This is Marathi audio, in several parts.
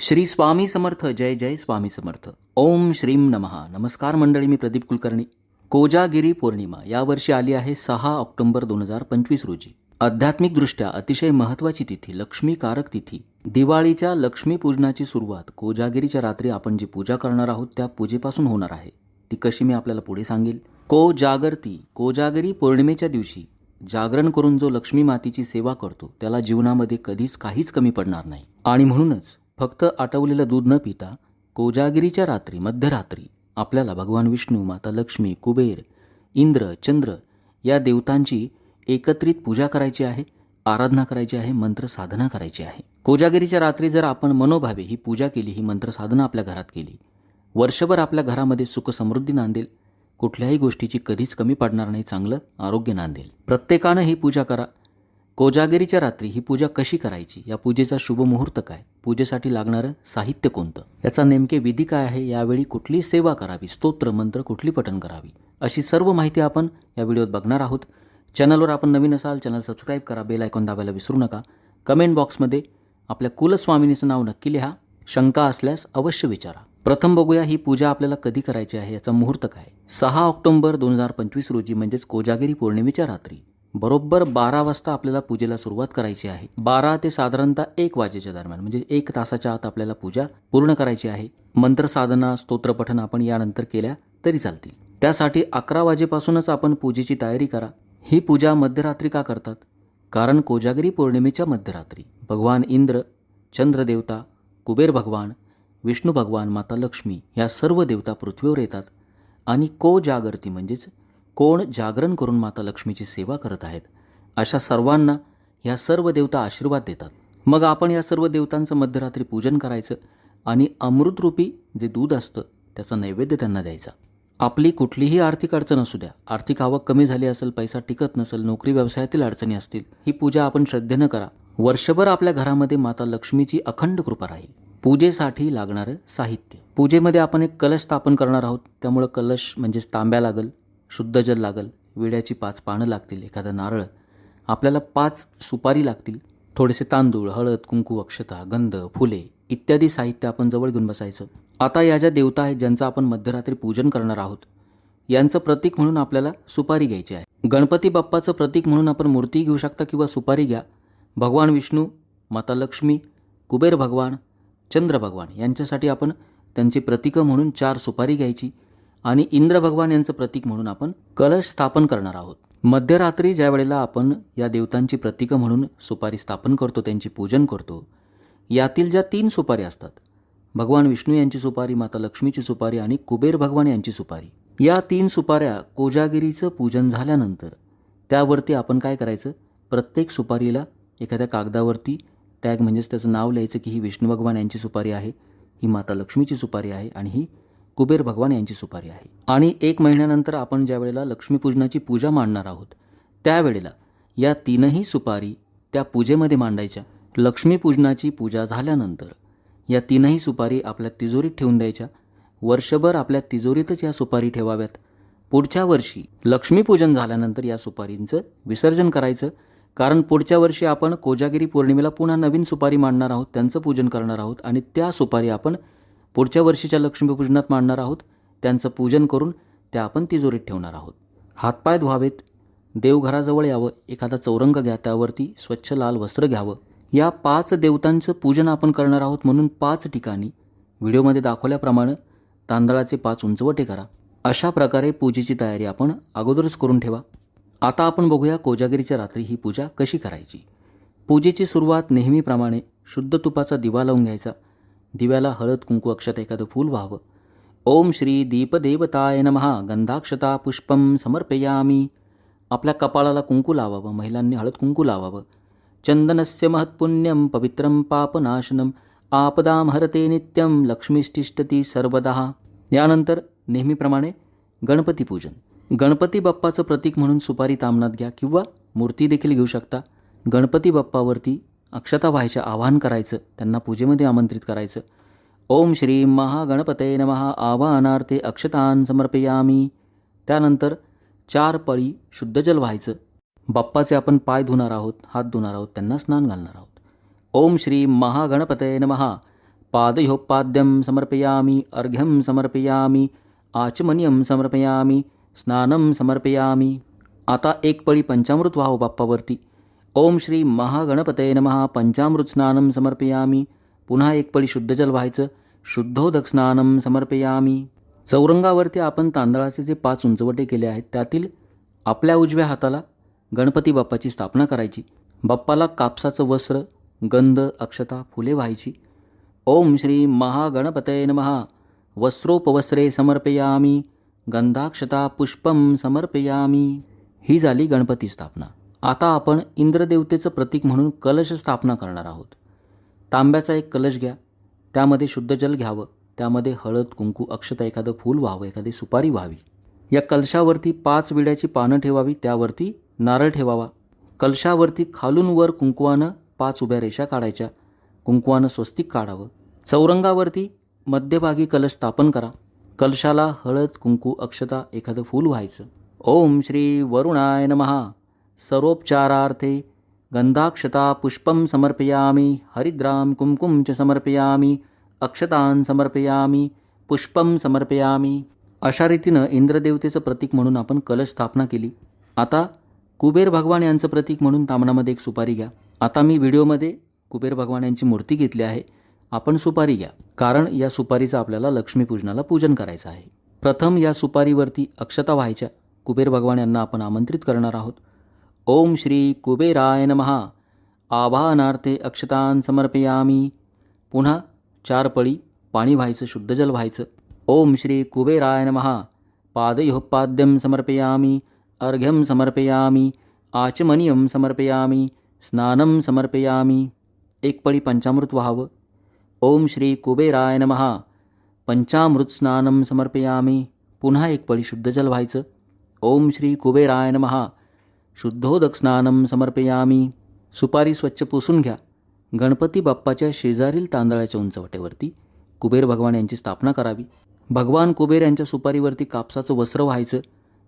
श्री स्वामी समर्थ जय जय स्वामी समर्थ. ओम श्रीम नमहा. नमस्कार मंडळी मी प्रदीप कुलकर्णी. कोजागिरी पौर्णिमा यावर्षी आली आहे सहा ऑक्टोबर दोन हजार पंचवीस रोजी. आध्यात्मिकदृष्ट्या अतिशय महत्त्वाची तिथी लक्ष्मीकारक तिथी. दिवाळीच्या लक्ष्मीपूजनाची सुरुवात कोजागिरीच्या रात्री आपण जी पूजा करणार आहोत त्या पूजेपासून होणार आहे. ती कशी मी आपल्याला पुढे सांगेल? कोजागरती कोजागिरी पौर्णिमेच्या दिवशी जागरण करून जो लक्ष्मी मातीची सेवा करतो त्याला जीवनामध्ये कधीच काहीच कमी पडणार नाही. आणि म्हणूनच फक्त आटवलेलं दूध न पिता कोजागिरीच्या रात्री मध्यरात्री आपल्याला भगवान विष्णू माता लक्ष्मी कुबेर इंद्र चंद्र या देवतांची एकत्रित पूजा करायची आहे आराधना करायची आहे मंत्र साधना करायची आहे. कोजागिरीच्या रात्री जर आपण मनोभावे ही पूजा केली ही मंत्र साधना आपल्या घरात केली वर्षभर आपल्या घरामध्ये सुखसमृद्धी नांदेल कुठल्याही गोष्टीची कधीच कमी पडणार नाही चांगलं आरोग्य नांदेल. प्रत्येकानं ही पूजा करा. कोजागिरीच्या रात्री ही पूजा कशी करायची या पूजेचा शुभ मुहूर्त काय? पूजेसाठी लागणारं साहित्य कोणतं? याचा नेमके विधी काय आहे? यावेळी कुठली सेवा करावी? स्तोत्र मंत्र कुठली पठण करावी? अशी सर्व माहिती आपण या व्हिडिओत बघणार आहोत. चॅनलवर आपण नवीन असाल चॅनल सबस्क्राईब करा बेल आयकॉन दाबायला विसरू नका. कमेंट बॉक्समध्ये आपल्या कुलस्वामिनीचं नाव नक्की लिहा. शंका असल्यास अवश्य विचारा. प्रथम बघूया ही पूजा आपल्याला कधी करायची आहे? याचा मुहूर्त काय? सहा ऑक्टोबर दोन हजार पंचवीस रोजी म्हणजेच कोजागिरी पौर्णिमेच्या रात्री. बरोबर बारा वाजता आपल्याला पूजेला सुरुवात करायची आहे. बारा ते साधारणतः एक वाजेच्या दरम्यान म्हणजे एक तासाच्या आत आपल्याला पूजा पूर्ण करायची आहे. मंत्र साधना स्तोत्रपठन आपण यानंतर केल्या तरी चालतील. त्यासाठी अकरा वाजेपासूनच आपण पूजेची तयारी करा. ही पूजा मध्यरात्री का करतात? कारण कोजागिरी पौर्णिमेच्या मध्यरात्री. भगवान इंद्र चंद्रदेवता कुबेर भगवान विष्णू भगवान माता लक्ष्मी या सर्व देवता पृथ्वीवर येतात. आणि कोजागरती म्हणजेच कोण जागरण करून माता लक्ष्मीची सेवा करत आहेत? अशा सर्वांना ह्या सर्व देवता आशीर्वाद देतात. मग आपण या सर्व देवतांचं मध्यरात्री पूजन करायचं आणि अमृतरूपी जे दूध असतं त्याचा नैवेद्य त्यांना द्यायचा. आपली कुठलीही आर्थिक अडचण असू द्या. आर्थिक आवक कमी झाली असेल पैसा टिकत नसेल नोकरी व्यवसायातील अडचणी असतील ही पूजा आपण श्रद्धेनं करा. वर्षभर आपल्या घरामध्ये माता लक्ष्मीची अखंड कृपा राहील. पूजेसाठी लागणारं साहित्य. पूजेमध्ये आपण एक कलश स्थापन करणार आहोत. त्यामुळं कलश म्हणजेच तांब्या लागेल शुद्ध जल लागल विड्याची पाच पानं लागतील एखादं नारळ. आपल्याला पाच सुपारी लागतील. थोडेसे तांदूळ हळद कुंकू अक्षता गंध फुले इत्यादी साहित्य आपण जवळ घेऊन बसायचं. आता या ज्या देवता आहेत ज्यांचं आपण मध्यरात्री पूजन करणार आहोत यांचं प्रतीक म्हणून आपल्याला सुपारी घ्यायची आहे. गणपती बाप्पाचं प्रतीक म्हणून आपण मूर्ती घेऊ शकता किंवा सुपारी घ्या. भगवान विष्णू माता लक्ष्मी कुबेर भगवान चंद्र भगवान यांच्यासाठी आपण त्यांची प्रतीकं म्हणून चार सुपारी घ्यायची. आणि इंद्र भगवान यांचं प्रतीक म्हणून आपण कलश स्थापन करणार आहोत. मध्यरात्री ज्या वेळेला आपण या देवतांची प्रतीकं म्हणून सुपारी स्थापन करतो त्यांची पूजन करतो यातील ज्या तीन सुपारी असतात भगवान विष्णू यांची सुपारी माता लक्ष्मीची सुपारी आणि कुबेर भगवान यांची सुपारी या तीन सुपाऱ्या कोजागिरीचं पूजन झाल्यानंतर त्यावरती आपण काय करायचं? प्रत्येक सुपारीला एखाद्या कागदावरती टॅग म्हणजेच त्याचं नाव लिहायचं की ही विष्णू भगवान यांची सुपारी आहे ही माता लक्ष्मीची सुपारी आहे आणि ही कुबेर भगवान यांची सुपारी आहे. आणि एक महिन्यानंतर आपण ज्या वेळेला लक्ष्मीपूजनाची पूजा मांडणार आहोत त्यावेळेला या तीनही सुपारी त्या पूजेमध्ये मांडायच्या. लक्ष्मीपूजनाची पूजा झाल्यानंतर या तीनही सुपारी आपल्या तिजोरीत ठेवून द्यायच्या. वर्षभर आपल्या तिजोरीतच या सुपारी ठेवाव्यात. पुढच्या वर्षी लक्ष्मीपूजन झाल्यानंतर या सुपारींचं विसर्जन करायचं. कारण पुढच्या वर्षी आपण कोजागिरी पौर्णिमेला पुन्हा नवीन सुपारी मांडणार आहोत त्यांचं पूजन करणार आहोत आणि त्या सुपारी आपण पुढच्या वर्षीच्या लक्ष्मीपूजनात मांडणार आहोत. त्यांचं पूजन करून त्या आपण तिजोरीत ठेवणार आहोत. हातपाय धुवावेत. देवघराजवळ यावं. एखादा चौरंग घ्या. त्यावरती स्वच्छ लाल वस्त्र घ्यावं. या पाच देवतांचं पूजन आपण करणार आहोत म्हणून पाच ठिकाणी. व्हिडिओमध्ये दाखवल्याप्रमाणे तांदळाचे पाच उंचवटे करा. अशा प्रकारे पूजेची तयारी आपण अगोदरच करून ठेवा. आता आपण बघूया कोजागिरीच्या रात्री ही पूजा कशी करायची. पूजेची सुरुवात नेहमीप्रमाणे शुद्ध तुपाचा दिवा लावून घ्यायचा. दिव्याला हळद कुंकू अक्षत एखादं फूल व्हावं. ओम श्री दीपदेवताय नमहा गंधाक्षता पुष्पम समर्पयामी. आपल्या कपाळाला कुंकू लावावं. महिलांनी हळद कुंकू लावावं. चंदनस्य महत्पुण्यम पवित्रं पापनाशनम आपदाम हरते नित्यम लक्ष्मीष्टिष्टती सर्वदा. यानंतर नेहमीप्रमाणे गणपती पूजन. गणपती बाप्पाचं प्रतीक म्हणून सुपारी तामनात घ्या किंवा मूर्ती देखील घेऊ शकता. गणपती बाप्पावरती अक्षता व्हायचं आवाहन करायचं त्यांना पूजेमध्ये आमंत्रित करायचं. ओम श्री महागणपते नमः आवाहनार्थे अक्षतान समर्पयामी. त्यानंतर चार पळी शुद्ध जल व्हायचं. बाप्पाचे आपण पाय धुणार आहोत हात धुणार आहोत त्यांना स्नान घालणार आहोत. ओम श्री महागणपते नमः पादयोपाद्यं समर्पयामि अर्घ्यं समर्पयामि आचमनियम समर्पयामि स्नानं समर्पयामी. आता एक पळी पंचामृत व्हावं बाप्पावरती. ओम श्री महागणपते नमः. पंचामृत स्नानं समर्पयामी. पुन्हा एक पळी शुद्ध जल व्हायचं. शुद्धोदक स्नानं समर्पयामी. चौरंगावरती आपण तांदळाचे जे पाच उंचवटे केले आहेत त्यातील आपल्या उजव्या हाताला गणपती बाप्पाची स्थापना करायची. बाप्पाला कापसाचं वस्त्र गंध अक्षता फुले व्हायची. ओम श्री महागणपते नमहा वस्त्रोपवस्त्रे समर्पयामी. गंधाक्षता पुष्पम समर्पयामी. ही झाली गणपती स्थापना. आता आपण इंद्रदेवतेचं प्रतीक म्हणून कलश स्थापना करणार आहोत. तांब्याचा एक कलश घ्या त्यामध्ये शुद्ध जल घ्यावं त्यामध्ये हळद कुंकू अक्षता एखादं फूल व्हावं एखादी सुपारी व्हावी. या कलशावरती पाच विड्याची पानं ठेवावी त्यावरती नारळ ठेवावा. कलशावरती खालून वर कुंकवानं पाच उभ्या रेषा काढायच्या कुंकवानं स्वस्तिक काढावं. चौरंगावरती मध्यभागी कलश स्थापन करा. कलशाला हळद कुंकू अक्षता एखादं फूल व्हायचं. ओम श्री वरुणाय नमहा सरोपचारार्थे गंधाक्षता पुष्पं समर्पयामि हरिद्रां कुंकुम च समर्पयामि अक्षतां समर्पयामि पुष्पं समर्पयामि. अशा रीतीनं इंद्रदेवतेचं प्रतीक म्हणून आपण कलश स्थापना केली. आता कुबेर भगवान यांचं प्रतीक म्हणून तामणामध्ये एक सुपारी घ्या. आता मी व्हिडिओमध्ये कुबेर भगवान यांची मूर्ती घेतली आहे. आपण सुपारी घ्या. कारण या सुपारीचं आपल्याला लक्ष्मीपूजनाला पूजन करायचं आहे. प्रथम या सुपारीवरती अक्षता व्हायच्या. कुबेर भगवान यांना आपण आमंत्रित करणार आहोत. ओम श्री कुबेराय नमः. आवाहनार्थे अक्षतान् समर्पयामी. पुन्हा चार पळी पाणी व्हायचं शुद्ध जल व्हायचं. ओम श्री कुबेराय नमः. पादयोपाद्यं समर्पयामी अर्घ्यं समर्पयामी आचमनीयं समर्पयामी स्नानं समर्पयामी. एक पळी पंचामृत व्हावं. ओम श्री कुबेराय नमः. पंचामृत स्नानम समर्पयामी. पुन्हा एक पळी शुद्ध जल व्हायचं. ओम श्री कुबेराय नमहा शुद्धोदक स्नानं समर्पयामी. सुपारी स्वच्छ पुसून घ्या. गणपती बाप्पाच्या शेजारील तांदळाच्या उंचवटेवरती कुबेर भगवान यांची स्थापना करावी. भगवान कुबेर यांच्या सुपारीवरती कापसाचं वस्त्र व्हायचं.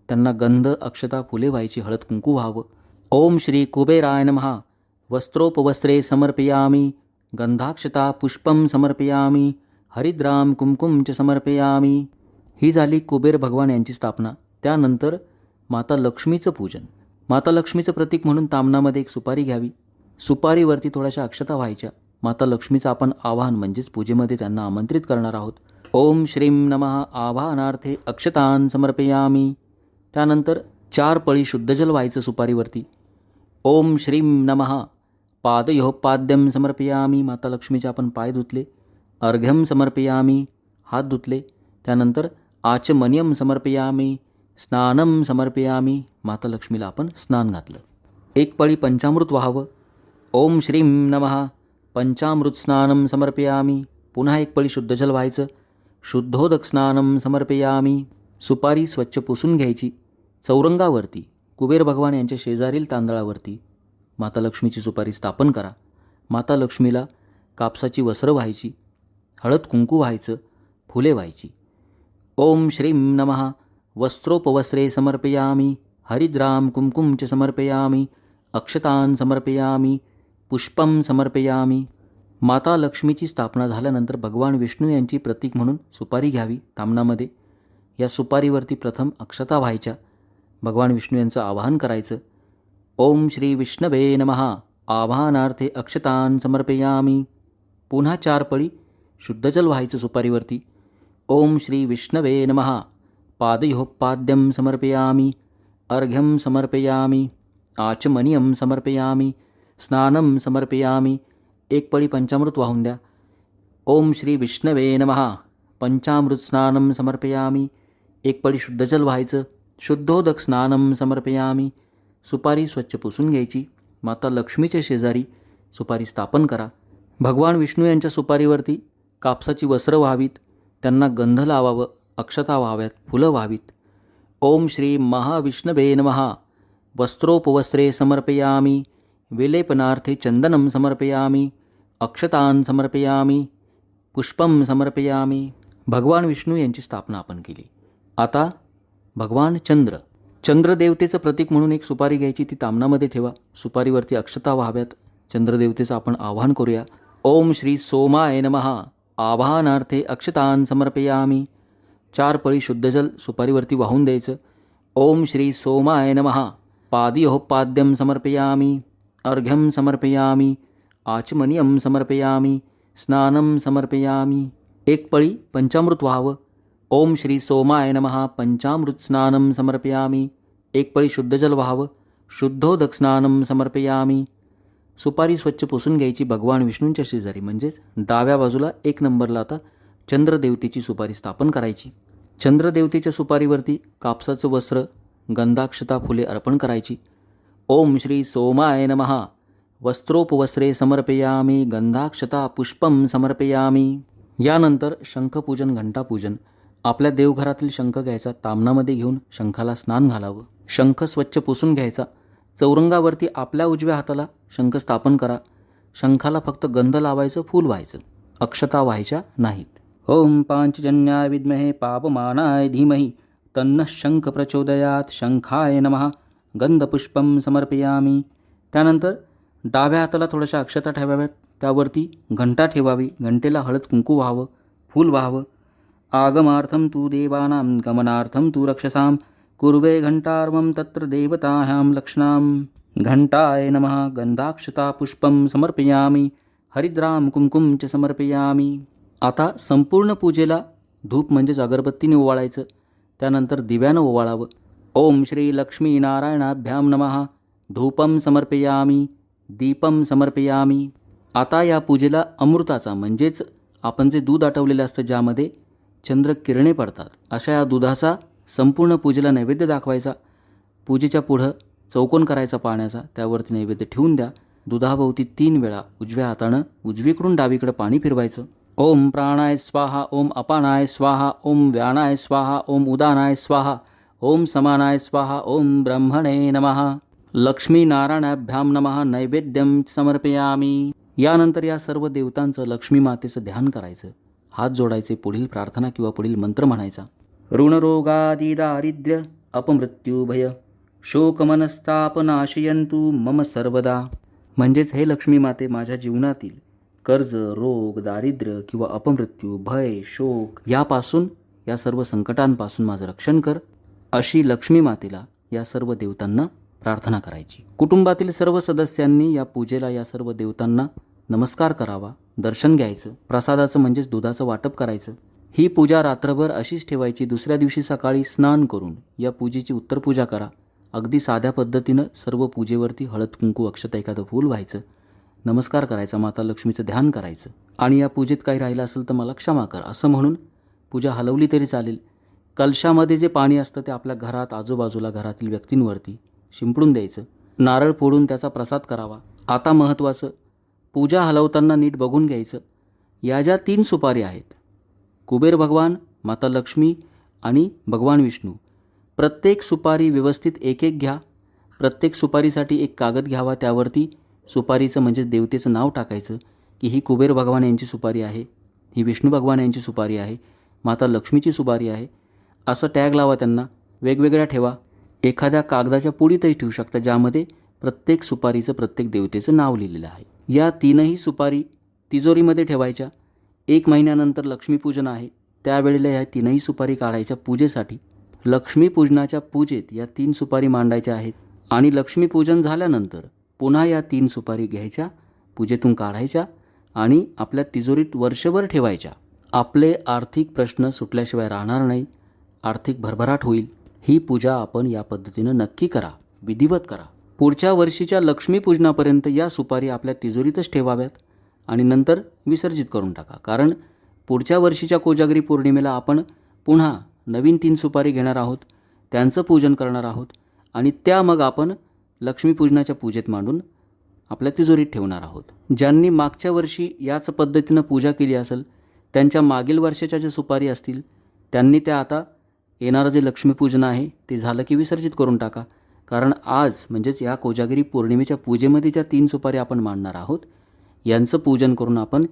त्यांना गंध अक्षता फुले व्हायची हळद कुंकू व्हावं. ओम श्री कुबेराय महा वस्त्रोपवस्त्रे समर्पयामी. गंधाक्षता पुष्पं समर्पयामी. हरिद्राम कुमकुम च समर्पयामी. ही झाली कुबेर भगवान यांची स्थापना. त्यानंतर माता लक्ष्मीचं पूजन. माता लक्ष्मीचं प्रतीक म्हणून तामणामध्ये एक सुपारी घ्यावी. सुपारीवरती थोड्याशा अक्षता व्हायच्या. माता लक्ष्मीचं आपण आवाहन म्हणजेच पूजेमध्ये त्यांना आमंत्रित करणार आहोत. ओम श्रीं नमः आवाहनार्थे अक्षतान् समर्पयामी. त्यानंतर चार पळी शुद्ध जल व्हायचं सुपारीवरती. ओम श्रीं नमः पादयोपाद्यं समर्पयामी. माता लक्ष्मीचे आपण पाय धुतले. अर्घ्यम समर्पयामी. हात धुतले. त्यानंतर आचमनियम समर्पयामी. स्नानं समर्पयामी. माता लक्ष्मीला आपण स्नान घातलं. एक पळी पंचामृत व्हावं. ओम श्रीं नमः. पंचामृत स्नानं समर्पयामी. पुन्हा एक पळी शुद्ध जल व्हायचं. शुद्धोदक स्नानं समर्पयामी. सुपारी स्वच्छ पुसून घ्यायची. चौरंगावरती कुबेर भगवान यांच्या शेजारील तांदळावरती माता लक्ष्मीची सुपारी स्थापन करा. माता लक्ष्मीला कापसाची वस्त्र व्हायची. हळद कुंकू व्हायचं. फुले व्हायची. ओम श्रीं नमः. वस्त्रोपवस्त्रे समर्पयामी. हरिद्राम कुंकुम च समर्पयामी अक्षतान् समर्पयामी पुष्पं समर्पयामी. माता लक्ष्मीची स्थापना झाल्यानंतर भगवान विष्णू यांची प्रतीक म्हणून सुपारी घ्यावी तामणामध्ये या सुपारीवरती प्रथम अक्षता व्हायच्या. भगवान विष्णू यांचं आवाहन करायचं. ओम श्री विष्णवे नमहा आवाहनार्थे अक्षतान समर्पयामी. पुन्हा चार पळी शुद्धजल व्हायचं सुपारीवरती. ओम श्री विष्णवे नमः. पादयोपाद्यं समर्पयामी. अर्घ्यं समर्पयामी आचमनीयं समर्पयामी स्नानं समर्पयामी। एक पळी पंचामृत वाहून द्या। ओम श्री विष्णवे नमहा पंचामृत स्नानम समर्पयामी। एक पळी शुद्ध जल व्हायचं। शुद्धोदक स्नानं समर्पयामी। सुपारी स्वच्छ पुसून घ्यायची। माता लक्ष्मीच्या शेजारी सुपारी स्थापन करा। भगवान विष्णू यांच्या सुपारीवरती कापसाची वस्त्र व्हावीत। त्यांना गंध लावावं अक्षता व्हाव्यात फुलं व्हावीत। ओम श्री महाविष्णवे नमः. वस्त्रोपवस्त्रे समर्पयामी. विलेपनार्थे चंदनं समर्पयामी. अक्षतान् समर्पयामी. पुष्पं समर्पयामी. भगवान विष्णू यांची स्थापना आपण केली. आता भगवान चंद्र. चंद्रदेवतेचं प्रतीक म्हणून एक सुपारी घ्यायची ती तामनामध्ये ठेवा. सुपारीवरती अक्षता व्हाव्यात. चंद्रदेवतेचं आपण आवाहन करूया. ओम श्री सोमाय नमः. आवाहनार्थे अक्षतान समर्पयामी. चार पळी शुद्धजल सुपारीवरती वाहून द्यायचं. ओम श्री सोमाय नमहा पाद्योपाद्यं समर्पयामी. अर्घ्यं समर्पयामी. आचमनियम समर्पयामी. स्नानं समर्पयामी. एक पळी पंचामृत व्हावं. ओम श्री सोमाय नमहा पंचामृत स्नानं समर्पयामी. एक पळी शुद्धजल व्हावं. शुद्धोदक स्नानं समर्पयामी. सुपारी स्वच्छ पुसून घ्यायची भगवान विष्णूंच्या शेजारी. म्हणजेच डाव्या बाजूला एक नंबरला आता चंद्रदेवतेची सुपारी स्थापन करायची. चंद्रदेवतेच्या सुपारीवरती कापसाचं वस्त्र गंधाक्षता फुले अर्पण करायची. ओम श्री सोमाय नमहा वस्त्रोपवस्त्रे समर्पयामी गंधाक्षता पुष्पम समर्पयामी. यानंतर शंखपूजन घंटापूजन. आपल्या देवघरातील शंख घ्यायचा तामणामध्ये घेऊन शंखाला स्नान घालावं. शंख स्वच्छ पुसून घ्यायचा. चौरंगावरती आपल्या उजव्या हाताला शंख स्थापन करा. शंखाला फक्त गंध लावायचं फूल व्हायचं. अक्षता व्हायच्या नाहीत. ओम पांचजन्याय विद्महे पापमानाय धीमहि तन्नः शंख प्रचोदयात शंखाय नमः गंधपुष्पम समर्पयामी। त्यानंतर डाव्या हाताला थोड्याशा अक्षता ठेवाव्यात त्यावरती घंटा ठेवावी घंटेला हळद कुंकू व्हावं फूल व्हावं। आगमार्थं तु देवानां गमनार्थं तु रक्षसां कुर्वे घण्टार्वं तत्र देवतायां लक्ष्णां। घण्टाय नमः गन्धाक्षता पुष्पं समर्पयामि हरिद्रां कुंकुम च समर्पयामि। आता संपूर्ण पूजेला धूप म्हणजेच अगरबत्तीने ओवाळायचं. त्यानंतर दिव्यानं ओवाळावं. ओम श्री लक्ष्मी नारायणाभ्याम नमः. धूपम समर्पयामी दीपम समर्पयामी. आता या पूजेला अमृताचा म्हणजेच आपण जे दूध आटवलेलं असतं ज्यामध्ये चंद्र किरणे पडतात अशा या दुधाचा संपूर्ण पूजेला नैवेद्य दाखवायचा. पूजेच्या पुढं चौकोन करायचा पाण्याचा त्यावरती नैवेद्य ठेवून द्या. दुधाभोवती तीन वेळा उजव्या हातानं उजवीकडून डावीकडं पाणी फिरवायचं. ओम प्राणाय स्वाहा ओम अपानाय स्वाहा ओम व्यानाय स्वाहा ओम उदानाय स्वाहा ओम समानाय स्वाहा ओम ब्रह्मणे नमः। लक्ष्मीनारायणाभ्याम नमः नैवेद्यम समर्पयामी। यानंतर या सर्व देवतांचं लक्ष्मी मातेचं ध्यान करायचं. हात जोडायचे पुढील प्रार्थना किंवा पुढील मंत्र म्हणायचा. ऋणरोगादी दारिद्र्य अपमृत्यूभय शोकमनस्तापनाशयंतु मम सर्वदा. म्हणजेच हे लक्ष्मी माते माझ्या जीवनातील कर्ज रोग दारिद्र्य किंवा अपमृत्यू भय शोक यापासून या सर्व संकटांपासून माझं रक्षण कर अशी लक्ष्मी मातेला या सर्व देवतांना प्रार्थना करायची. कुटुंबातील सर्व सदस्यांनी या पूजेला या सर्व देवतांना नमस्कार करावा दर्शन घ्यायचं प्रसादाचं म्हणजेच दुधाचं वाटप करायचं. ही पूजा रात्रभर अशीच ठेवायची दुसऱ्या दिवशी सकाळी स्नान करून या पूजेची उत्तर पूजा करा. अगदी साध्या पद्धतीनं सर्व पूजेवरती हळद कुंकू अक्षता एखादं फूल व्हायचं. नमस्कार करायचा माता लक्ष्मीचं ध्यान करायचं आणि या पूजेत काही राहिलं असेल तर मला क्षमा कर असं म्हणून पूजा हलवली तरी चालेल. कलशामध्ये जे पाणी असतं ते आपल्या घरात आजूबाजूला घरातील व्यक्तींवरती शिंपडून द्यायचं. नारळ फोडून त्याचा प्रसाद करावा. आता महत्त्वाचं पूजा हलवताना नीट बघून घ्यायचं. या ज्या तीन सुपारी आहेत कुबेर भगवान माता लक्ष्मी आणि भगवान विष्णू प्रत्येक सुपारी व्यवस्थित एक एक घ्या. प्रत्येक सुपारीसाठी एक कागद घ्यावा त्यावरती सुपारीचं म्हणजेच देवतेचं नाव टाकायचं की ही कुबेर भगवान यांची सुपारी आहे ही विष्णू भगवान यांची सुपारी आहे माता लक्ष्मीची सुपारी आहे असं टॅग लावा त्यांना. वेगवेगळ्या ठेवा. एखाद्या कागदाच्या पुढीतही ठेवू शकता ज्यामध्ये प्रत्येक सुपारीचं प्रत्येक देवतेचं नाव लिहिलेलं आहे. या तीनही सुपारी तिजोरीमध्ये ठेवायच्या. एक महिन्यानंतर लक्ष्मीपूजन आहे. त्यावेळेला या तीनही सुपारी काढायच्या पूजेसाठी. लक्ष्मीपूजनाच्या पूजेत या तीन सुपारी मांडायच्या आहेत. आणि लक्ष्मीपूजन झाल्यानंतर पुन्हा या तीन सुपारी घ्यायच्या पूजेतून काढायच्या आणि आपल्या तिजोरीत वर्षभर ठेवायच्या. आपले आर्थिक प्रश्न सुटल्याशिवाय राहणार नाही. आर्थिक भरभराट होईल. ही पूजा आपण या पद्धतीनं नक्की करा विधिवत करा. पुढच्या वर्षीच्या लक्ष्मीपूजनापर्यंत या सुपारी आपल्या तिजोरीतच ठेवाव्यात आणि नंतर विसर्जित करून टाका. कारण पुढच्या वर्षीच्या कोजागरी पौर्णिमेला आपण पुन्हा नवीन तीन सुपारी घेणार आहोत त्यांचं पूजन करणार आहोत आणि त्या मग आपण लक्ष्मीपूजनाच्या पूजेत मांडून आपल्या तिजोरीत ठेवणार आहोत. ज्यांनी मागच्या वर्षी याच पद्धतीनं पूजा केली असेल त्यांच्या मागील वर्षाच्या ज्या सुपारी असतील त्यांनी त्या आता येणारं जे लक्ष्मीपूजन आहे ते झालं की विसर्जित करून टाका. कारण आज म्हणजेच या कोजागिरी पौर्णिमेच्या पूजेमध्ये ज्या तीन सुपारी आपण मांडणार आहोत यांचं पूजन करून आपण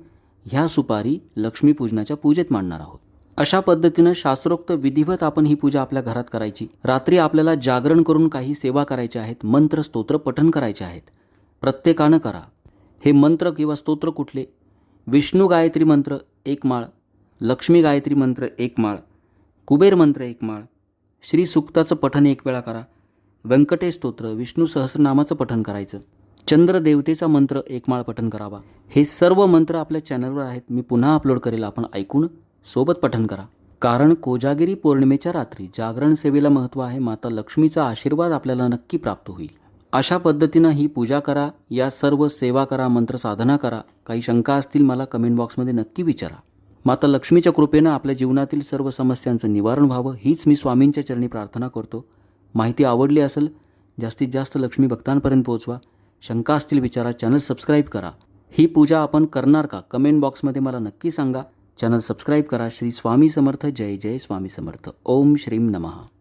ह्या सुपारी लक्ष्मीपूजनाच्या पूजेत मांडणार आहोत. अशा पद्धतीनं शास्त्रोक्त विधिवत आपण ही पूजा आपल्या घरात करायची. रात्री आपल्याला जागरण करून काही सेवा करायच्या आहेत मंत्र स्तोत्र पठण करायचे आहेत. प्रत्येकानं करा. हे मंत्र किंवा स्तोत्र कुठले? विष्णू गायत्री मंत्र एक माळ लक्ष्मी गायत्री मंत्र एक माळ कुबेर मंत्र एक माळ श्री सुक्ताचं पठण एक वेळा करा व्यंकटेश स्तोत्र विष्णू सहस्रनामाचं पठण करायचं चंद्रदेवतेचा मंत्र एक माळ पठण करावा. हे सर्व मंत्र आपल्या चॅनलवर आहेत मी पुन्हा अपलोड करेल आपण ऐकून सोबत पठण करा. कारण कोजागिरी पौर्णिमेच्या रात्री जागरण सेवेला महत्त्व आहे माता लक्ष्मीचा आशीर्वाद आपल्याला नक्की प्राप्त होईल. अशा पद्धतीनं ही पूजा करा या सर्व सेवा करा मंत्र साधना करा. काही शंका असतील मला कमेंट बॉक्समध्ये नक्की विचारा. माता लक्ष्मीच्या कृपेनं आपल्या जीवनातील सर्व समस्यांचं निवारण व्हावं हीच मी स्वामींच्या चरणी प्रार्थना करतो. माहिती आवडली असेल जास्तीत जास्त लक्ष्मी भक्तांपर्यंत पोहोचवा. शंका असतील विचारा चॅनल सबस्क्राईब करा. ही पूजा आपण करणार का? कमेंट बॉक्समध्ये मला नक्की सांगा. चॅनल सबस्क्राईब करा. श्री स्वामी समर्थ. जय जय स्वामी समर्थ. ओम श्रीम नमः.